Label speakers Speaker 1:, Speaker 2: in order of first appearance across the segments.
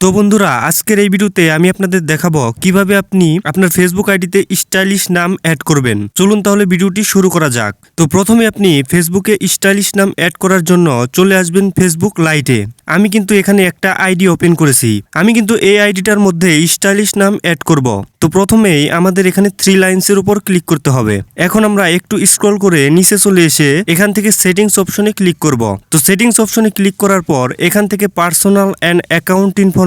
Speaker 1: তো বন্ধুরা, আজকের এই ভিডিওতে আমি আপনাদের দেখাবো কীভাবে আপনি আপনার ফেসবুক আইডিতে স্টাইলিশ নাম অ্যাড করবেন। চলুন তাহলে ভিডিওটি শুরু করা যাক। তো প্রথমে আপনি ফেসবুকে স্টাইলিশ নাম অ্যাড করার জন্য চলে আসবেন ফেসবুক লাইটে আমি কিন্তু এখানে একটা আইডি ওপেন করেছি। আমি কিন্তু এই আইডিটার মধ্যে স্টাইলিশ নাম অ্যাড করব। তো প্রথমেই আমাদের এখানে থ্রি লাইন্সের উপর ক্লিক করতে হবে। এখন আমরা একটু স্ক্রল করে নিচে চলে এসে এখান থেকে সেটিংস অপশনে ক্লিক করব। তো সেটিংস অপশনে ক্লিক করার পর এখান থেকে পার্সোনাল অ্যান্ড অ্যাকাউন্ট ইনফরমেশন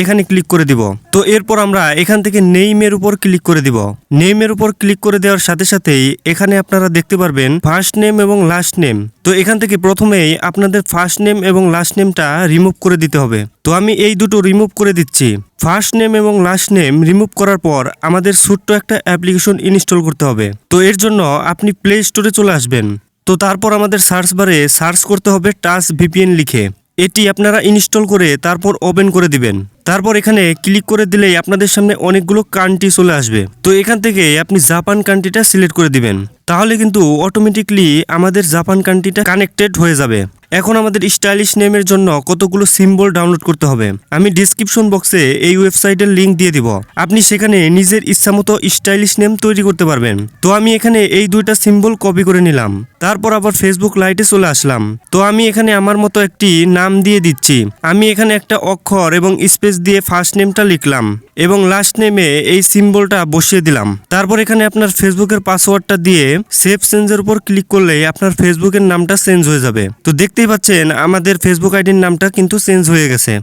Speaker 1: এখানে ক্লিক করে দিব। তো এরপর আমরা এখান থেকে নেইমের উপর ক্লিক করে দিব। নেইমের উপর ক্লিক করে দেওয়ার সাথে সাথেই এখানে আপনারা দেখতে পারবেন ফার্স্ট নেম এবং লাস্ট নেম তো এখান থেকে প্রথমেই আপনাদের ফার্স্ট নেম এবং লাস্ট নেমটা রিমুভ করে দিতে হবে। তো আমি এই দুটো রিমুভ করে দিচ্ছি। ফার্স্ট নেম এবং লাস্ট নেম রিমুভ করার পর আমাদের ছোট্ট একটা অ্যাপ্লিকেশন ইনস্টল করতে হবে। তো এর জন্য আপনি প্লে স্টোরে চলে আসবেন। তো তারপর আমাদের সার্চ বারে সার্চ করতে হবে টাচ ভিপিএন লিখে। এটি আপনারা ইনস্টল করে তারপর ওপেন করে দিবেন। তারপর এখানে ক্লিক করে দিলেই আপনাদের সামনে অনেকগুলো কান্ট্রি চলে আসবে। তো এখান থেকে আপনি জাপান কান্ট্রিটা সিলেক্ট করে দিবেন। তাহলে কিন্তু অটোমেটিকলি আমাদের জাপান কান্ট্রিটা কানেক্টেড হয়ে যাবে। এখন আমাদের স্টাইলিশ নেমের জন্য কতগুলো সিম্বল ডাউনলোড করতে হবে। আমি ডিসক্রিপশন বক্সে এই ওয়েবসাইটের লিংক দিয়ে দিব। আপনি সেখানে নিজের ইচ্ছামতো স্টাইলিশ নেম তৈরি করতে পারবেন। তো আমি এখানে এই দুইটা সিম্বল কপি করে নিলাম। তারপর আবার ফেসবুক লাইটে চলে আসলাম। তো আমি এখানে আমার মতো একটি নাম দিয়ে দিচ্ছি। আমি এখানে একটা অক্ষর এবং স্পেস দিয়ে ফার্স্ট নেমটা লিখলাম এবং লাস্ট নেমে এই সিম্বলটা বসিয়ে দিলাম। তারপর এখানে আপনার ফেসবুকের পাসওয়ার্ডটা দিয়ে সেভ চেঞ্জের উপর ক্লিক করলে আপনার ফেসবুকের নামটা চেঞ্জ হয়ে যাবে। তো দেখতেই পাচ্ছেন, আমাদের ফেসবুক আইডির নামটা কিন্তু চেঞ্জ হয়ে গেছে।